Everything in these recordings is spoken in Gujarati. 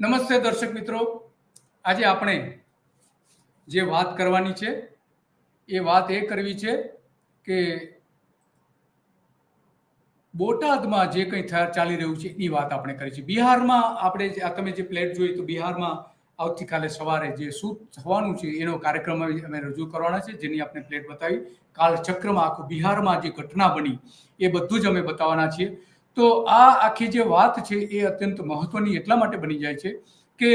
નમસ્તે દર્શક મિત્રો. આજે આપણે જે વાત કરવાની છે, એ વાત એ કરવી છે કે બોટાદમાં જે કંઈ ચાલી રહ્યું છે એ વાત આપણે કરી છે. બિહારમાં આપણે આ તમે જે પ્લેટ જોઈ તો બિહારમાં આવતીકાલે સવારે જે શું થવાનું છે, એનો કાર્યક્રમ અમે રજૂ કરવાના છે, જેની આપણે પ્લેટ બતાવી. કાલ ચક્રમાં આખું બિહારમાં જે ઘટના બની, એ બધું જ અમે બતાવવાના છીએ. તો આ આખી જે વાત છે એ અત્યંત મહત્વની એટલા માટે બની જાય છે કે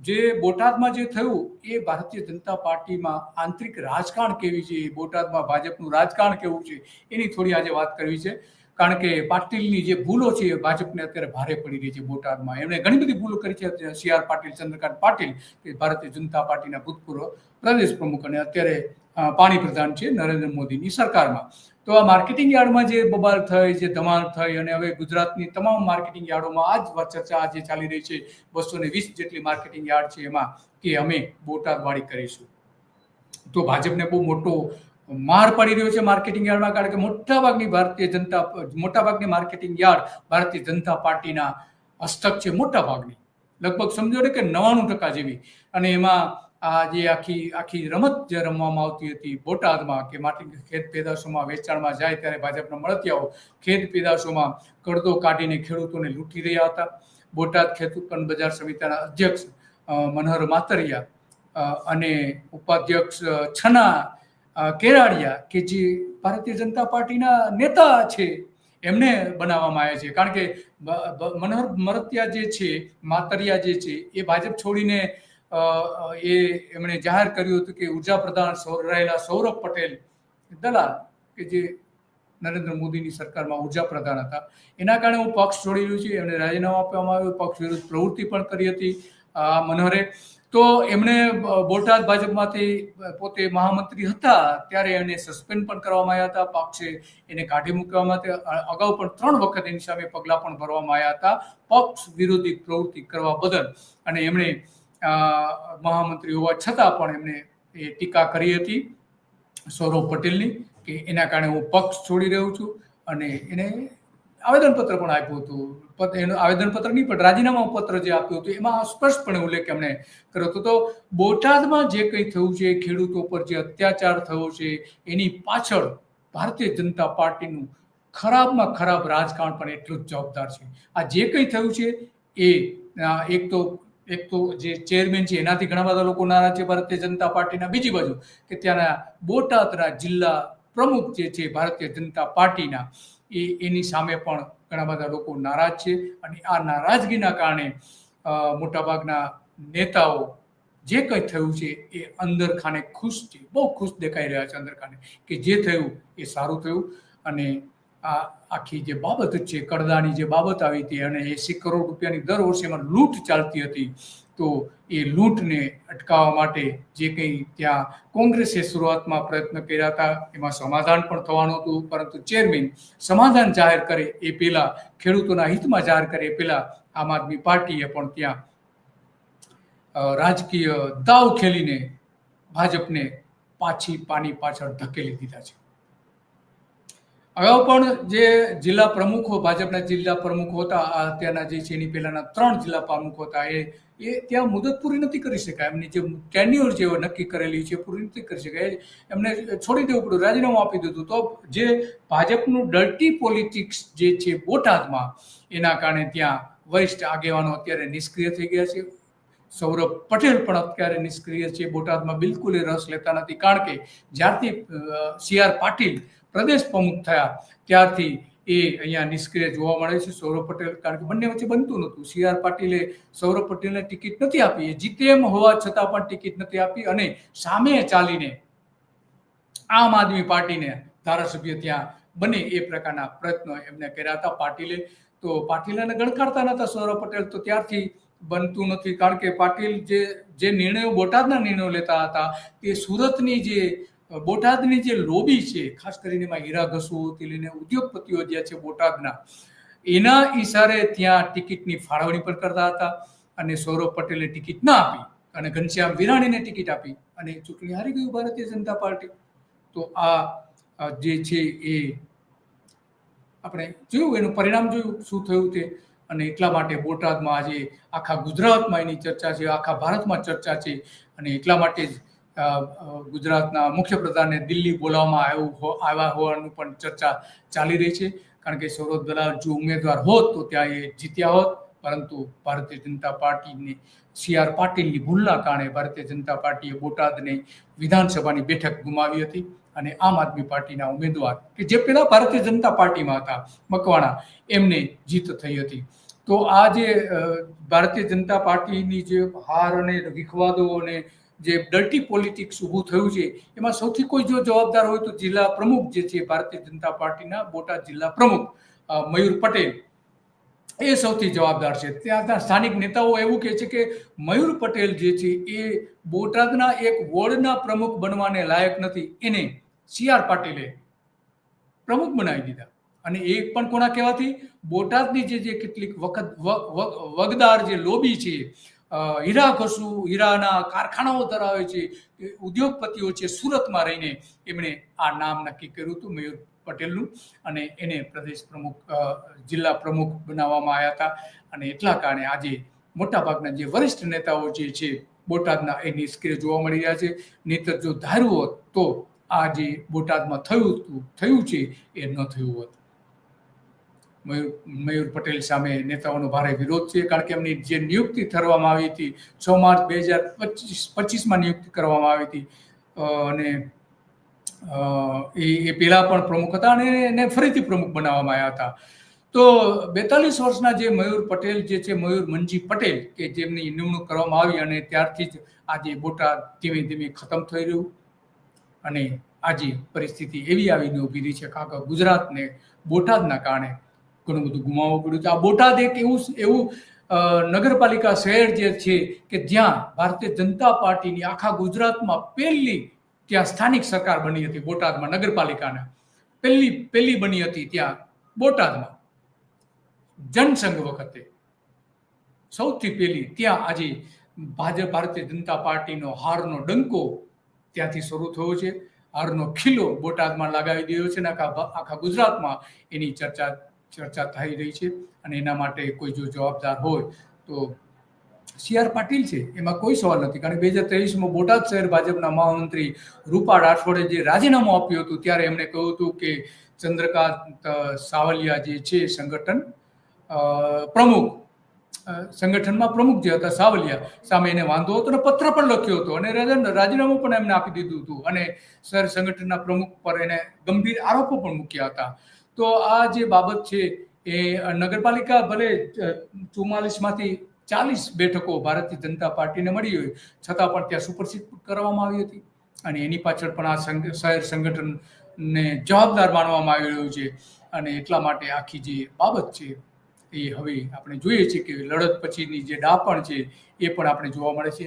જે બોટાદમાં જે થયું એ ભારતીય જનતા પાર્ટીમાં આંતરિક રાજકારણ કેવી છે બોટાદમાં ભાજપનું રાજકારણ કેવું છે, એની થોડી આજે વાત કરવી છે. કારણ કે પાટીલની જે ભૂલો છે એ ભાજપને અત્યારે ભારે પડી રહી છે બોટાદમાં. એમણે ઘણી બધી ભૂલો કરી છે. સી આર પાટીલ, ચંદ્રકાંત પાટીલ કે ભારતીય જનતા પાર્ટીના ભૂતપૂર્વ પ્રદેશ પ્રમુખ અને અત્યારે પાણી પ્રધાન છે નરેન્દ્ર મોદીની સરકારમાં. તો આ માર્કેટિંગ યાર્ડમાં જે બબાલ થઈ, જે ધમાલ થઈ અને હવે ગુજરાતની તમામ માર્કેટિંગ યાર્ડોમાં આ જ ચર્ચા આજે ચાલી રહી છે, બસો ને વીસ જેટલી માર્કેટિંગ યાર્ડ છે એમાં કે અમે બોટાદવાળી કરીશું. તો ભાજપને બહુ મોટો માર પડી રહ્યો છે માર્કેટિંગ યાર્ડમાં, કારણ કે મોટાભાગની ભારતીય જનતા, મોટાભાગની માર્કેટિંગ યાર્ડ ભારતીય જનતા પાર્ટીના હસ્તક છે મોટાભાગની. લગભગ સમજો ને કે નવાણું ટકા જેવી. અને એમાં આ જે આખી આખી રમત જે રમવામાં આવતી હતી બોટાદમાં કે માટી ખેત પેદાશોમાં વેચાણમાં જાય ત્યારે ભાજપના મળતિયાઓ ખેત પેદાશોમાં કડદો કાઢીને ખેડૂતોને લૂંટી રહ્યા હતા. બોટાદ ખેત ઉત્પન્ન બજાર સમિતિના અધ્યક્ષ મનોહર માતરિયા અને ઉપાધ્યક્ષ છના કેરાડિયા કે જે ભારતીય જનતા પાર્ટીના નેતા છે એમને બનાવવામાં આવ્યા છે. કારણ કે મનોહર મરતિયા જે છે, માતરિયા જે છે, એ ભાજપ છોડીને એ એમણે જાહેર કર્યું હતું કે ઊર્જા પ્રધાન રહેલા સૌરભ પટેલ દલાલ કે જે નરેન્દ્ર મોદીની સરકારમાં ઊર્જા પ્રધાન હતા. એના કારણે હું પક્ષ છોડી રહ્યું છું. એમને રાજીનામું આપવામાં આવ્યું. પક્ષ વિરુદ્ધ પ્રવૃત્તિ પણ કરી હતી આ મનોહરે. તો એમણે બોટાદ ભાજપમાંથી પોતે મહામંત્રી હતા ત્યારે એને સસ્પેન્ડ પણ કરવામાં આવ્યા હતા. પક્ષે એને કાઢી મૂકવામાં તે અગાઉ પણ ત્રણ વખત એની સામે પગલાં પણ ભરવામાં આવ્યા હતા. પક્ષ વિરોધી પ્રવૃત્તિ કરવા બદલ. અને એમણે મહામંત્રી હોવા છતાં પણ એમણે એ ટીકા કરી હતી સૌરભ પટેલની કે એના કારણે હું પક્ષ છોડી રહ્યો છું અને એને આવેદનપત્ર પણ આપ્યું હતું. એનું આવેદનપત્ર નહીં, પણ રાજીનામા પત્ર જે આપ્યું હતું, એમાં સ્પષ્ટપણે ઉલ્લેખ એમણે કર્યો હતો. તો બોટાદમાં જે કંઈ થયું છે, ખેડૂતો પર જે અત્યાચાર થયો છે, એની પાછળ ભારતીય જનતા પાર્ટીનું ખરાબમાં ખરાબ રાજકારણ પણ એટલું જ જવાબદાર છે. આ જે કંઈ થયું છે, એ એક તો એક તો જે ચેરમેન છે, એનાથી ઘણા બધા લોકો નારાજ છે, ભારતીય જનતા પાર્ટીના. બીજી બાજુ કે ત્યાંના બોટાદના જિલ્લા પ્રમુખ જે છે, ભારતીય જનતા પાર્ટીના, એ એની સામે પણ ઘણા બધા લોકો નારાજ છે અને આ નારાજગીના કારણે મોટાભાગના નેતાઓ જે કંઈ થયું છે, એ અંદર ખાને ખુશ છે. બહુ ખુશ દેખાઈ રહ્યા છે અંદર ખાને કે જે થયું એ સારું થયું અને આ આખી જે બાબત છે કડદાની જે બાબત આવી હતી અને એસી કરોડ રૂપિયાની દર વર્ષે એમાં લૂંટ ચાલતી હતી, તો એ લૂંટને અટકાવવા માટે જે કંઈ ત્યાં કોંગ્રેસે શરૂઆતમાં પ્રયત્ન કર્યા હતા, એમાં સમાધાન પણ થવાનું હતું, પરંતુ ચેરમેન સમાધાન જાહેર કરે એ પહેલા, ખેડૂતોના હિતમાં જાહેર કરે એ પહેલા આમ આદમી પાર્ટીએ પણ ત્યાં રાજકીય દાવ ખેલીને ભાજપને પાછી પાની પાછળ ધકેલી દીધા છે. અગાઉ પણ જે જિલ્લા પ્રમુખો, ભાજપના જિલ્લા પ્રમુખો હતા અત્યારના જે છે એની પહેલાના ત્રણ જિલ્લા પ્રમુખો હતા, એ એ ત્યાં મુદત પૂરી નથી કરી શકાય. એમની જે ટેન્યુઅર જે નક્કી કરેલી છે પૂરી નથી કરી શકાય. એમને છોડી દેવું પડ્યું, રાજીનામું આપી દીધું. તો જે ભાજપનું ડર્ટી પોલિટિક્સ જે છે બોટાદમાં, એના કારણે ત્યાં વરિષ્ઠ આગેવાનો અત્યારે નિષ્ક્રિય થઈ ગયા છે. સૌરભ પટેલ પણ અત્યારે નિષ્ક્રિય છે. બોટાદમાં બિલકુલ રસ લેતા નથી. કારણ કે જ્યારથી સી આર પાટીલ પ્રદેશ પ્રમુખ થયા. ત્યારથી એ અહીંયા નિષ્ક્રિય જોવા મળે છે સૌરભ પટેલ, કારણ કે બંને વચ્ચે બનતું નહોતું. સી આર પાટીલે સૌરભ પટેલને ટિકિટ નથી આપી. એ જીતે એમ હોવા છતાં પણ ટિકિટ નથી આપી અને સામે ચાલીને આમ આદમી પાર્ટીને ધારાસભ્ય ત્યાં બને એ પ્રકારના પ્રયત્નો એમને કર્યા હતા પાટીલે. તો પાટીલને ગણકારતા નહોતા સૌરભ પટેલ, તો ત્યારથી બનતું નથી. કારણ કે પાટીલ જે જે નિર્ણયો બોટાદના નિર્ણયો લેતા હતા, તે સુરતની જે બોટાદની જે લોબી છે, ખાસ કરીને એમાં હીરા ઘસુઓથી લઈને ઉદ્યોગપતિઓ જે છે બોટાદના, એના ઈશારે ત્યાં ટિકિટની ફાળવણી પણ કરતા હતા અને સૌરભ પટેલે ટિકિટ ના આપી અને ઘનશ્યામ વિરાણીને ટિકિટ આપી અને ચૂંટણી હારી ગયું ભારતીય જનતા પાર્ટી. તો આ જે છે એ આપણે જોયું, એનું પરિણામ જોયું, શું થયું તે અને એટલા માટે બોટાદમાં આજે આખા ગુજરાતમાં એની ચર્ચા છે, આખા ભારતમાં ચર્ચા છે અને એટલા માટે જ ગુજરાતના મુખ્યપ્રધાનને દિલ્હી બોલાવવામાં આવ્યું આવ્યા હોવાનું પણ ચર્ચા ચાલી રહી છે. કારણ કે સૌરભ દલાલ જો ઉમેદવાર હોત તો ત્યાં એ જીત્યા હોત. પરંતુ ભારતીય જનતા પાર્ટીની સી આર પાટીલની ભૂલના કારણે ભારતીય જનતા પાર્ટીએ બોટાદને વિધાનસભાની બેઠક ગુમાવી હતી અને આમ આદમી પાર્ટીના ઉમેદવાર કે જે પહેલા ભારતીય જનતા પાર્ટીમાં હતા, મકવાણા, એમને જીત થઈ હતી. તો આ જે ભારતીય જનતા પાર્ટીની જે હાર અને વિખવાદો અને જે ડર્ટી પોલિટિક્સ ઊભું થયું છે, એમાં સૌથી કોઈ જો જવાબદાર હોય તો જિલ્લા પ્રમુખ જે છે, ભારતીય જનતા પાર્ટીના બોટાદ જિલ્લા પ્રમુખ મયુર પટેલ. એ સૌથી જવાબદાર છે. ત્યાંના સ્થાનિક નેતાઓ એવું કહે છે કે મયુર પટેલ જે છે, એ બોટાદના એક વોર્ડના પ્રમુખ બનવાને લાયક નથી. એને સી આર પાટીલે પ્રમુખ બનાવી દીધા. અને એ પણ કોના કહેવાથી? બોટાદની જે જે કેટલીક વખત વગદાર જે લોબી છે હીરા ઘસુ હીરાના કારખાનાઓ ધરાવે છે ઉદ્યોગપતિઓ છે સુરતમાં રહીને એમણે આ નામ નક્કી કર્યું હતું, મયુર પટેલનું, અને એને પ્રદેશ પ્રમુખ જિલ્લા પ્રમુખ બનાવવામાં આવ્યા હતા. અને એટલા કારણે આજે મોટાભાગના જે વરિષ્ઠ નેતાઓ જે છે, બોટાદના એ નિષ્ક્રિય જોવા મળી રહ્યા છે. નહીતર જો ધાર્યું હોત તો આ જે બોટાદમાં થયું હતું, થયું છે, એ ન થયું હોત. મયુર મયુર પટેલ સામે નેતાઓનો ભારે વિરોધ છે, કારણ કે એમની જે નિયુક્તિ કરવામાં આવી હતી, છ માર્ચ બે હજાર પચીસ, પચીસમાં નિયુક્તિ કરવામાં આવી હતી. અને એ એ પહેલાં પણ પ્રમુખ હતા અને એને ફરીથી પ્રમુખ બનાવવામાં આવ્યા હતા. તો બેતાલીસ વર્ષના જે મયુર પટેલ જે છે, મયુર મંજી પટેલ, કે જેમની નિમણૂક કરવામાં આવી અને ત્યારથી જ આજે બોટાદ ધીમે ધીમે ખતમ થઈ રહ્યું અને આજે પરિસ્થિતિ એવી આવીને ઊભી રહી છે, કે ગુજરાતને બોટાદના કારણે ઘણું બધું ગુમાવવું પડ્યું છે. આ બોટાદ એક એવું એવું નગરપાલિકા શહેર જે છે કે જ્યાં ભારતીય જનતા પાર્ટીની આખા ગુજરાતમાં પહેલી ત્યાં સ્થાનિક સરકાર બની હતી બોટાદમાં, નગરપાલિકાને. પહેલી પહેલી બની હતી ત્યાં બોટાદમાં. જનસંઘ વખતે સૌથી પહેલી ત્યાં આજે ભાજપ, ભારતીય જનતા પાર્ટીનો હારનો ડંકો ત્યાંથી શરૂ થયો છે. હારનો ખીલો બોટાદમાં લગાવી દીધો છે અને આખા આખા ગુજરાતમાં એની ચર્ચા ચર્ચા થઈ રહી છે અને એના માટે કોઈ જો જવાબદાર હોય તો સી આર પાટીલ છે, એમાં કોઈ સવાલ નથી. કારણ કે બે હજાર ત્રેવીસમાં બોટાદ શહેર ભાજપના મહામંત્રી રૂપા રાઠોડે જે રાજીનામું આપ્યું હતું, ત્યારે એમણે કહ્યું હતું કે ચંદ્રકાંત સાવલિયા જે છે સંગઠન પ્રમુખ સંગઠનમાં પ્રમુખ જે હતા સાવલિયા, સામે એને વાંધો હતો અને પત્ર પણ લખ્યો હતો અને રાજીનામું પણ એમને આપી દીધું હતું. અને સર સંગઠનના પ્રમુખ પર એને ગંભીર આરોપો પણ મૂક્યા હતા. તો આ જે બાબત છે એ નગરપાલિકા ભલે ચુમ્માલીસમાંથી ચાલીસ બેઠકો ભારતીય જનતા પાર્ટીને મળી હોય, છતાં પણ ત્યાં સુપરસીટ કરવામાં આવી હતી. અને એની પાછળ પણ આ શહેર સંગઠનને જવાબદાર માનવામાં આવી રહ્યું છે. અને એટલા માટે આખી જે બાબત છે એ હવે આપણે જોઈએ છીએ કે લડત પછીની જે ડાપણ છે એ પણ આપણે જોવા મળે છે.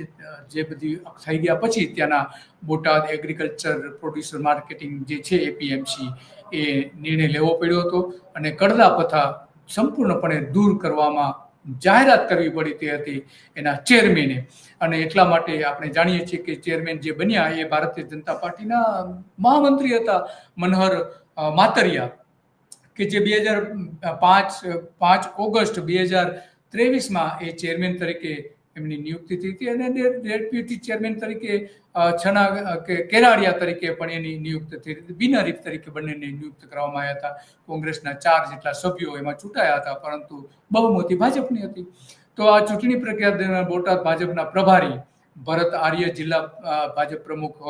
જે બધી થઈ ગયા પછી ત્યાંના બોટાદ એગ્રીકલ્ચર પ્રોડ્યુસર માર્કેટિંગ જે છે એપીએમસી એ નિર્ણય લેવો પડ્યો હતો અને કડલા પથા સંપૂર્ણપણે દૂર કરવામાં જાહેરાત કરવી પડી તે હતી એના ચેરમેને. અને એટલા માટે આપણે જાણીએ છીએ કે ચેરમેન જે બન્યા એ ભારતીય જનતા પાર્ટીના મહામંત્રી હતા મનહર માતરિયા, કે જે બે હજાર પાંચ પાંચ ઓગસ્ટ બે હજાર ત્રેવીસમાં એ ચેરમેન તરીકે એમની નિયુક્તિ થઈ હતી અને ડેપ્યુટી ચેરમેન તરીકે કે કેરાડિયા તરીકે પણ એની નિયુક્ત થઈ હતી. બિનહરીફ તરીકે બંનેને નિયુક્ત કરવામાં આવ્યા હતા. કોંગ્રેસના ચાર જેટલા સભ્યો એમાં ચૂંટાયા હતા, પરંતુ બહુમતી ભાજપની હતી. તો આ ચૂંટણી પ્રક્રિયા દરમિયાન બોટાદ ભાજપના પ્રભારી ભરત આર્ય, જિલ્લા ભાજપ પ્રમુખ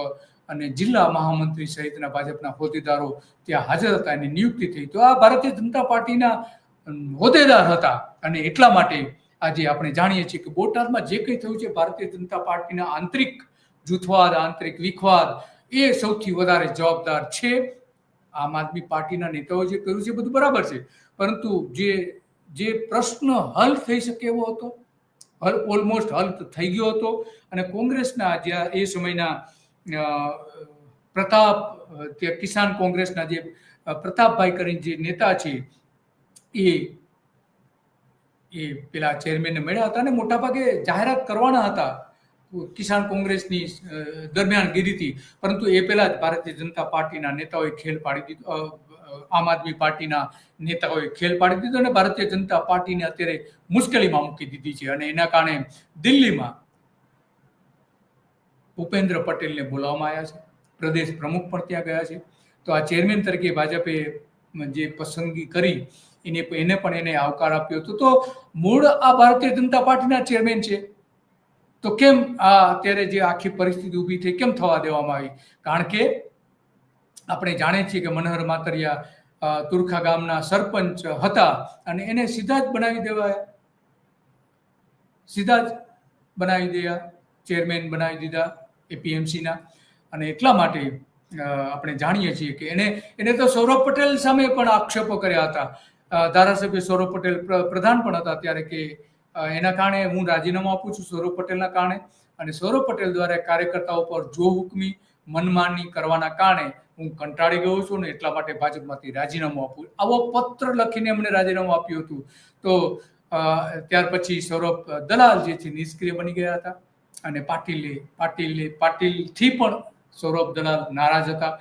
અને જિલ્લા મહામંત્રી સહિતના ભાજપના હોદ્દેદારો ત્યાં હાજર હતા, એની નિયુક્તિ થઈ. તો આ ભારતીય જનતા પાર્ટીના હોદ્દેદાર હતા અને એટલા માટે આજે આપણે જાણીએ છીએ કે બોટાદમાં જે કંઈ થયું છે, ભારતીય જનતા પાર્ટીના આંતરિક જૂથવાદ, આંતરિક વિખવાદ, એ સૌથી વધારે જવાબદાર છે. આમ આદમી પાર્ટીના નેતાઓ જે કર્યું છે બધું બરાબર છે. પરંતુ જે જે પ્રશ્ન હલ થઈ શકે એવો હતો, હલ ઓલમોસ્ટ હલ થઈ ગયો હતો અને કોંગ્રેસના જ્યાં એ સમયના પ્રતાપ તે કિસાન કોંગ્રેસના જે પ્રતાપભાઈ કરીને જે નેતા છે, એ એ પેલા ચેરમેનને મળ્યા હતા અને મોટાભાગે જાહેરાત કરવાના હતા. કિસાન કોંગ્રેસની દરમિયાન ગીરીથી પરંતુ એ પહેલા જ ભારતીય જનતા પાર્ટીના નેતાઓએ ખેલ પાડી દીધો આમ આદમી પાર્ટીના નેતાઓએ ખેલ પાડી દીધો અને ભારતીય જનતા પાર્ટીને અત્યારે મુશ્કેલીમાં મૂકી દીધી છે. અને એના કારણે દિલ્હીમાં ભૂપેન્દ્ર પટેલને બોલાવવામાં આવ્યા છે. પ્રદેશ પ્રમુખ પણ ત્યાં ગયા છે. તો આ ચેરમેન તરીકે ભાજપે જે પસંદગી કરી એને એને પણ એને આવકાર આપ્યો હતો. તો મૂળ આ ભારતીય જનતા પાર્ટીના ચેરમેન છે. તો કેમ આ અત્યારે જે આખી પરિસ્થિતિ ઊભી થઈ, કેમ થવા દેવામાં આવી? કારણ કે આપણે જાણીએ છીએ કે મનહર માતરિયા તુરખા ગામના સરપંચ હતા અને એને સીધા જ બનાવી દેવાયા. સીધા જ બનાવી દીધા ચેરમેન બનાવી દીધા એપીએમસીના અને એટલા માટે આપણે જાણીએ છીએ કે એને એને તો સૌરભ પટેલ સામે પણ આક્ષેપો કર્યા હતા. ધારાસભ્ય સૌરભ પટેલ પ્ર- પ્રધાન પણ હતા ત્યારે કે એના કારણે હું રાજીનામું આપું છું સૌરભ પટેલના કારણે અને સૌરભ પટેલ દ્વારા કાર્યકર્તાઓ પર જો હુકમી મનમાની કરવાના કારણે હું કંટાળી ગયો છું ને એટલા માટે ભાજપમાંથી રાજીનામું આપું આવો પત્ર લખીને એમણે રાજીનામું આપ્યું હતું. તો ત્યાર પછી સૌરભ દલાલ જે છે નિષ્ક્રિય બની ગયા હતા અને પાટીલે પાટીલે, પાટીલથી પણ સૌરભ દલાલ નારાજ હતા.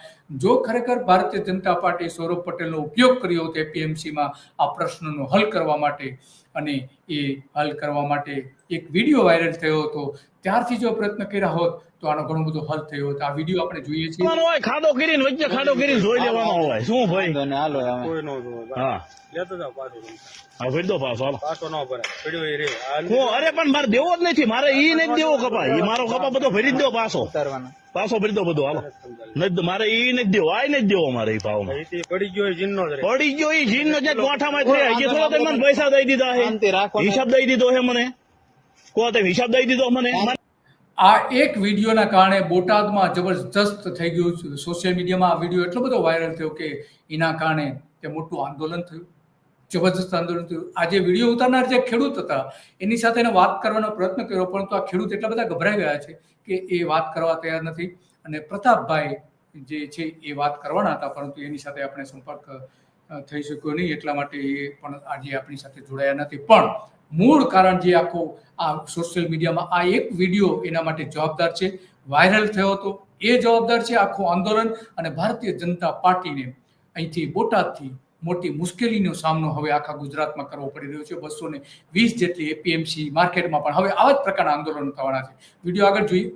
જો ખરેખર ભારતીય જનતા પાર્ટી સૌરભ પટેલનો ઉપયોગ કર્યો હતો એપીએમસીમાં આ પ્રશ્નનો હલ કરવા માટે અને એ હલ કરવા માટે એક વીડિયો વાયરલ થયો હતો. ત્યારથી જો પ્રયત્ન કર્યા હોત તો આનો ઘણો બધો હલ થયો હતો. આ વીડિયો આપણે જોઈએ છીએ. હોય ખાડો કરીને વચ્ચે ખાડો કરીને જોઈ લેવાનો હોય. શું ભાઈ? હાલો કોઈ નો હા. લેતો જાવ પાછો. હા ભરી દો પાછો હાલો. પાછો ન ભરે પડ્યો એ રે. હું અરે પણ મારે દેવો જ નથી. મારે ઈ નથી દેવો કપા ઈ મારો કપા બધો ભરી જ દો પાછો. ઉતારવાના. પાછો ભરી દો બધો હાલો. નથી મારે ઈ નથી દેવો આ નથી દેવો મારે ઈ ભાવમાં. પડી ગયો એ જીનનો રે પડી ગયો ઈ જીન નો જ્યાં ગોઠામાં જ રહ્યા હજી થોડા તમે મને પૈસા દઈ દીધા હે. રાખો હિસાબ દઈ દીધો હે મને. કો તમે હિસાબ દઈ દીધો મને? આ એક વિડીયોના કારણે બોટાદમાં જબરજસ્ત થઈ ગયું છે. સોશિયલ મીડિયામાં આ વીડિયો એટલો બધો વાયરલ થયો કે એના કારણે તે મોટું આંદોલન થયું. જબરજસ્ત આંદોલન થયું. આ જે વીડિયો ઉતારનાર જે ખેડૂત હતા, એની સાથે એને વાત કરવાનો પ્રયત્ન કર્યો, પરંતુ આ ખેડૂત એટલા બધા ગભરાઈ ગયા છે કે એ વાત કરવા તૈયાર નથી. અને પ્રતાપભાઈ જે છે એ વાત કરવાના હતા, પરંતુ એની સાથે આપણે સંપર્ક થઈ શક્યો નહીં એટલા માટે એ પણ આજે આપણી સાથે જોડાયા નથી. પણ મૂળ કારણ જે આખો આ સોશિયલ મીડિયામાં આ એક વીડિયો એના માટે જવાબદાર છે વાયરલ થયો હતો એ જવાબદાર છે આખું આંદોલન અને ભારતીય જનતા પાર્ટીને અહીંથી બોટાદથી મોટી મુશ્કેલીનો સામનો હવે આખા ગુજરાતમાં કરવો પડી રહ્યો છે. બસો ને વીસ જેટલી એપીએમસી માર્કેટમાં પણ હવે આવા જ પ્રકારના આંદોલનો થવાના છે. વીડિયો આગળ જોઈએ.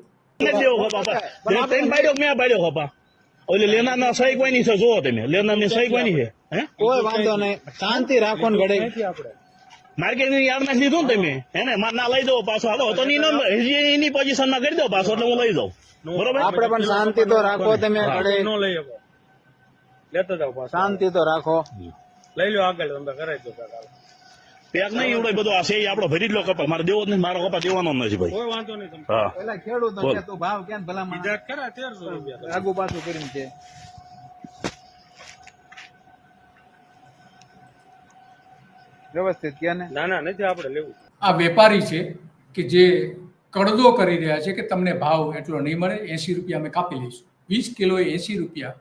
નથી દેવો ના મેં સહી કોઈની છે જોવો તમે. લેનારની સહી કોઈની છે? હે? કોઈ વાંધો નહીં. શાંતિ રાખો ને ઘડે આપણે માર્કેટની યાર્ડમાં જ લીધું ને તમે? એને માર ના લઈ દો પાછો. હાલો તો નહીં નંબર હજી એની પોઝિશનમાં કરી દો પાછો એટલે હું લઈ જાઉં. બરોબર? આપણે પણ શાંતિ તો રાખો તમે ઘડે નો લઈ શકો લેતો જાવ શાંતિ તો રાખો. લઈ લો આગળ તમે કરાવી દો કાકા. પેક નહીં એવડો બધો આ છે આપડો આપણો ભરી જ લો કપા મારે દેવો જ નહીં મારો કપા દેવાનો નથી ભાઈ. વાંધો નહીં હા. પેલા ખેડૂતો બોલ. તું ભાવ કેમ ભલા ખરા તેરસો રૂપિયા. આગુ પાછું કરીને છે વ્યવસ્થિત કે ને ના ના નથી આપણે લેવું. આ વેપારી છે કે જે કડદો કરી રહ્યા છે કે તમને ભાવ એટલો નહીં મળે એસી રૂપિયા અમે કાપી લઈશું. વીસ કિલો એસી રૂપિયા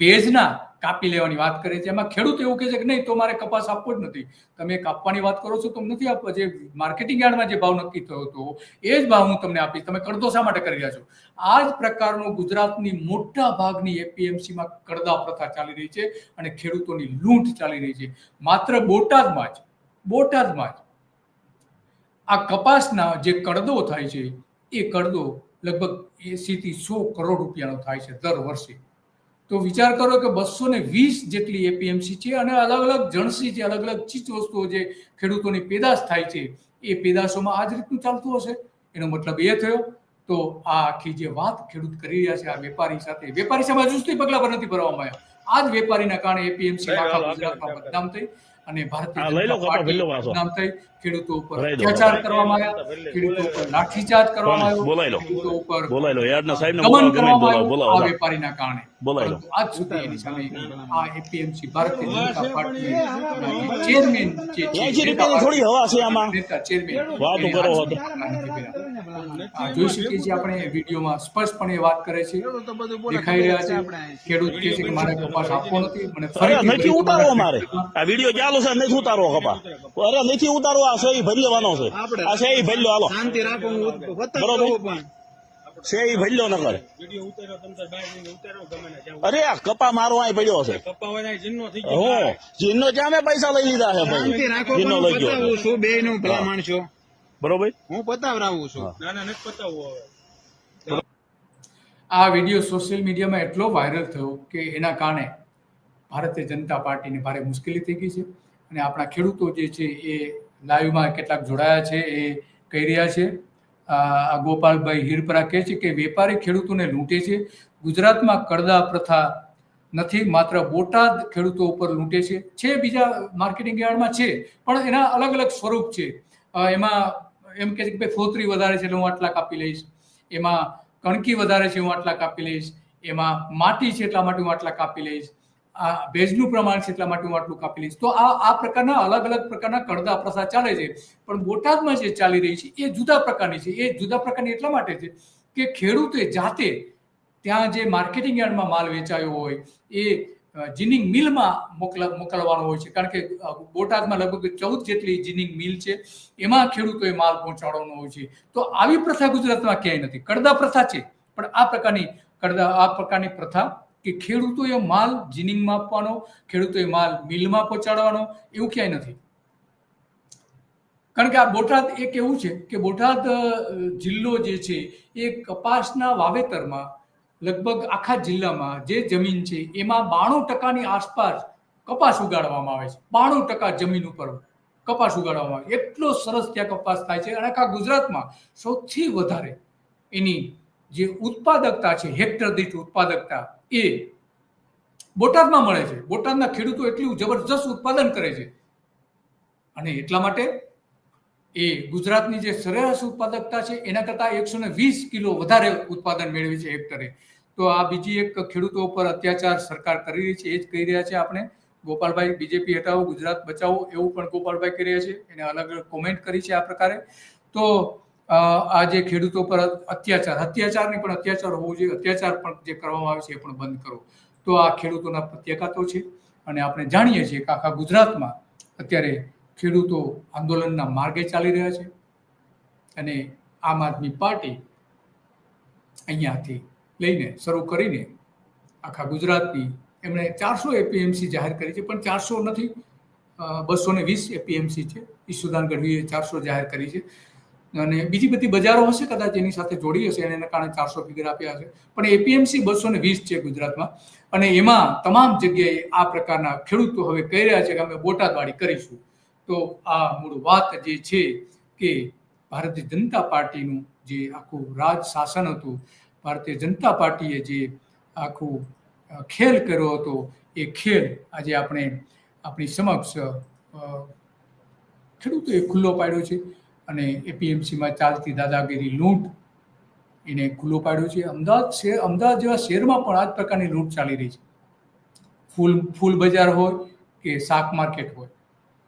ભેજના કાપી લેવાની વાત કરે છે. એમાં ખેડૂત એવું કહે છે કે નહીં, તો મારે કપાસ આપવો જ નથી. તમે કાપવાની વાત કરો છો તો નથી આપવો. જે માર્કેટિંગ યાર્ડમાં જે ભાવ નક્કી થયો હતો, એ જ ભાવ હું તમને આપીશ. તમે કડદો શા માટે કરી રહ્યા છો? આ જ પ્રકારનો ગુજરાતની મોટા ભાગની એપીએમસીમાં કડદા પ્રથા ચાલી રહી છે અને ખેડૂતોની લૂંટ ચાલી રહી છે. માત્ર બોટાદમાં જ બોટાદમાં જ આ કપાસના જે કડદો થાય છે, એ કડદો લગભગ એસી થી સો કરોડ રૂપિયાનો થાય છે દર વર્ષે. તો વિચાર કરો કે બસો ને વીસ જેટલી એપીએમસી છે અને અલગ અલગ જણસી જે અલગ અલગ ચીજ વસ્તુઓ જે ખેડૂતોની પેદાશ થાય છે એ પેદાશોમાં આ જ રીતનું ચાલતું હશે? એનો મતલબ એ થયો. તો આ આખી જે વાત ખેડૂત કરી રહ્યા છે આ વેપારી સાથે વેપારી સામે હજુ સુધી પગલા પર નથી ભરવામાં આવ્યા. આ જ વેપારીના કારણે એપીએમસી આખા ગુજરાતમાં બદનામ થઈ. અને ભારતીય હા, લઈ લો, જનતા કપા, પાર્ટી ભરી લો પાછો. બદનામ થઈ ખેડૂતો ઉપર અત્યાચાર કરવામાં આવ્યા ખેડૂતો ઉપર લાઠીચાર્જ કરવામાં આવ્યો ખેડૂતો ઉપર બોલાઈ લો. યાર્ડના સાહેબને દમન બોલાવો કરવામાં આ વેપારીના કારણે. બોલાઈ લો. પરંતુ આજ સુધી એની સામે આ APMC Bharatiya Janata party chairman જે છે, થોડી હવા છે આમાં. નેતા ચેરમેન વાતો કરો જોઈ શકીએ છીએ આપણે વિડીયોમાં. સ્પષ્ટપણે વાત કરે છે. દેખાઈ રહ્યા છે ખેડૂત કહે છે કે મારે કપાસ આપવો નથી મને અરે ફરીથી નથી ઉતારવો મારે આ વીડિયો ચાલુ છે નથી ઉતારવો કપા. અરે નથી ઉતારવો આ સહી ભરી લેવાનો છે. આ સહી ભરી લો હાલો. શાંતિ રાખો બરોબર. છે એ ભલ્યો ન કરે વીડિયો ઉતાર્યો તમે તાર બહાર જઈને ઉતાર્યો ગમે ને ત્યાં અરે આ કપા મારો અહીં પડ્યો છે. હું. ગયો જીનનો મેં પૈસા લઈ લીધા છે ભાઈ. રાખો લઈ ગયો બે નું ભલા માણસો. બરોબર? હું પતાવરાવું છું. ના ના નથી પતાવવું હવે. આ વીડિયો સોશિયલ મીડિયામાં એટલો વાયરલ થયો કે એના કારણે ભારતીય જનતા પાર્ટીને ભારે મુશ્કેલી થઈ ગઈ છે. અને આપણા ખેડૂતો જે છે એ લાઈવમાં કેટલાક જોડાયા છે એ કહી રહ્યા છે. આ ગોપાલભાઈ હીરપરા કહે છે કે વેપારી ખેડૂતોને લૂંટે છે. ગુજરાતમાં કડદા પ્રથા નથી માત્ર બોટાદ ખેડૂતો ઉપર લૂંટે છે. છે બીજા માર્કેટિંગ યાર્ડમાં છે પણ એના અલગ અલગ સ્વરૂપ છે. એમાં એમ કે છે કે ભાઈ ફોતરી વધારે છે એટલે હું આટલા કાપી લઈશ. એમાં કણકી વધારે છે હું આટલા કાપી લઈશ. એમાં માટી છે એટલા માટે હું આટલા કાપી લઈશ. આ ભેજનું પ્રમાણ છે એટલા માટે હું આટલું કાપી લઈશ. તો આ આ પ્રકારના અલગ અલગ પ્રકારના કડદા પ્રથા ચાલે છે. પણ બોટાદમાં જે ચાલી રહી છે એ જુદા પ્રકારની છે. એ જુદા પ્રકારની એટલા માટે છે કે ખેડૂતે જાતે ત્યાં જે માર્કેટિંગ યાર્ડમાં માલ વેચાયો હોય, એ જીનિંગ મિલમાં મોકલા, મોકલવાનો હોય છે. કારણ કે બોટાદમાં લગભગ ચૌદ જેટલી જીનિંગ મિલ છે. એમાં ખેડૂતોએ માલ પહોંચાડવાનો હોય છે. તો આવી પ્રથા ગુજરાતમાં ક્યાંય નથી. કડદા પ્રથા છે. પણ આ પ્રકારની કડદા આ પ્રકારની પ્રથા કે ખેડૂતોએ માલ જીનિંગમાં આપવાનો, ખેડૂતોએ માલ મિલમાં પહોંચાડવાનો, એવું ક્યાંય નથી. કારણ કે આ બોટાદ એક એવું છે કે બોટાદ જિલ્લો જે છે એ કપાસના વાવેતરમાં લગભગ આખા જિલ્લામાં જે જમીન છે, એમાં બાણું ટકાની આસપાસ કપાસ ઉગાડવામાં આવે છે. બાણું ટકા જમીન ઉપર કપાસ ઉગાડવામાં આવે. એટલો સરસ ત્યાં કપાસ થાય છે અને આખા ગુજરાતમાં સૌથી વધારે એની જે ઉત્પાદકતા છે, હેક્ટર દીઠ ઉત્પાદકતા એ બોટાદમાં મળે છે. બોટાદના ખેડૂતો એટલું જબરજસ્ત ઉત્પાદન કરે છે. અને એટલા માટે એ ગુજરાતની જે સરેરાશ ઉત્પાદકતા છે, એના કરતાં એકસો ને વીસ કિલો વધારે ઉત્પાદન મેળવે છે હેક્ટરે. તો આ બીજી એક ખેડૂતો ઉપર અત્યાચાર સરકાર કરી રહી છે, એ જ કહી રહ્યા છે આપણે. ગોપાલભાઈ બીજેપી હટાવો, ગુજરાત બચાવો, એવું પણ ગોપાલભાઈ કહી રહ્યા છે. એને અલગ અલગ કોમેન્ટ કરી છે આ પ્રકારે. તો આ જે ખેડૂતો પર અત્યાચાર, અત્યાચારની પણ અત્યાચાર હોવો જોઈએ. અત્યાચાર પણ જે કરવામાં આવે છે એ પણ બંધ કરો. તો આ ખેડૂતોના પ્રત્યાઘાતો છે. અને આપણે જાણીએ છીએ કે આખા ગુજરાતમાં અત્યારે ખેડૂતો આંદોલનના માર્ગે ચાલી રહ્યા છે અને આમ આદમી પાર્ટી અહીંયાથી લઈને શરૂ કરીને આખા ગુજરાતની એમણે ચારસો એપીએમસી જાહેર કરી છે, પણ ચારસો નથી બસો ને વીસ એપીએમસી છે. ઈશુદાન ગઢવીએ ચારસો જાહેર કરી છે. અને બીજી બધી બજારો હશે કદાચ એની સાથે જોડી હશે, અને એના કારણે ચારસો ફિગર આપ્યા હશે. પણ એપીએમસી બસો ને વીસ છે ગુજરાતમાં. અને એમાં તમામ જગ્યાએ આ પ્રકારના ખેડૂતો હવે કહી રહ્યા છે કે અમે બોટાદવાડી કરીશું. તો આ મૂળ વાત જે છે કે ભારતીય જનતા પાર્ટીનું જે આખું રાજ શાસન હતું, ભારતીય જનતા પાર્ટીએ જે આખું ખેલ કર્યો હતો, એ ખેલ આજે આપણે આપણી સમક્ષ ખેડૂતોએ ખુલ્લો પાડ્યો છે અને એપીએમસીમાં ચાલતી દાદાગીરી લૂંટ એને ખુલ્લો પાડ્યો છે. અમદાવાદ શહેર, અમદાવાદ જેવા શહેરમાં પણ આ જ પ્રકારની લૂંટ ચાલી રહી છે. ફૂલ ફૂલ બજાર હોય કે શાક માર્કેટ હોય.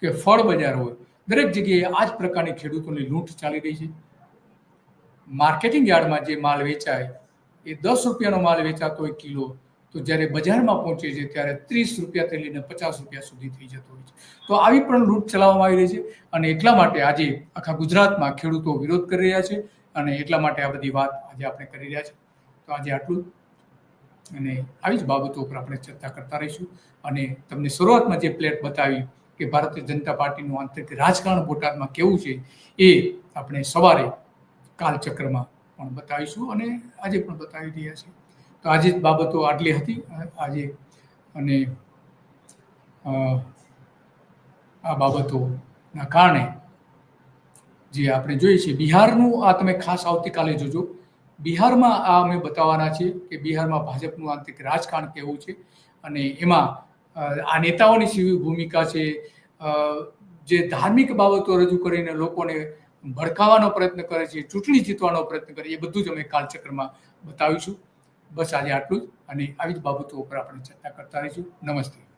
કે ફળ બજાર હોય, દરેક જગ્યાએ આ જ પ્રકારની ખેડૂતોની લૂંટ ચાલી રહી છે. માર્કેટિંગ યાર્ડમાં જે માલ વેચાય, એ દસ રૂપિયાનો માલ વેચાતો હોય કિલો, તો જ્યારે બજારમાં પહોંચે છે, ત્યારે ત્રીસ રૂપિયાથી લઈને પચાસ રૂપિયા સુધી થઈ જતો હોય છે. તો આવી પણ લૂંટ ચલાવવામાં આવી રહી છે અને એટલા માટે આજે આખા ગુજરાતમાં ખેડૂતો વિરોધ કરી રહ્યા છે અને એટલા માટે આ બધી વાત આજે આપણે કરી રહ્યા છે. તો આજે આટલું. અને આવી જ બાબતો ઉપર આપણે ચર્ચા કરતા રહીશું અને તમને શરૂઆતમાં જે પ્લેટ બતાવી કે ભારતીય જનતા પાર્ટીનું આંતરિક રાજકારણ બોટાદમાં કેવું છે એ આપણે સવારે કાલચક્રમાં પણ બતાવીશું અને આજે પણ બતાવી રહ્યા છીએ. તો આજે જ બાબતો આટલી હતી. આજે અને આ બાબતોના કારણે જે આપણે જોઈએ છીએ બિહારનું આ તમે ખાસ આવતીકાલે જોજો. બિહારમાં આ અમે બતાવવાના છીએ કે બિહારમાં ભાજપનું આંતરિક રાજકારણ કેવું છે અને એમાં આ નેતાઓની સીવી ભૂમિકા છે? જે ધાર્મિક બાબતો રજૂ કરીને લોકોને ભડકાવવાનો પ્રયત્ન કરે છે, ચૂંટણી જીતવાનો પ્રયત્ન કરે, એ બધું જ અમે કાલચક્રમાં બતાવીશું. બસ આજે આટલું જ અને આવી જ બાબતો ઉપર આપણે ચર્ચા કરતા રહીશું. નમસ્તે.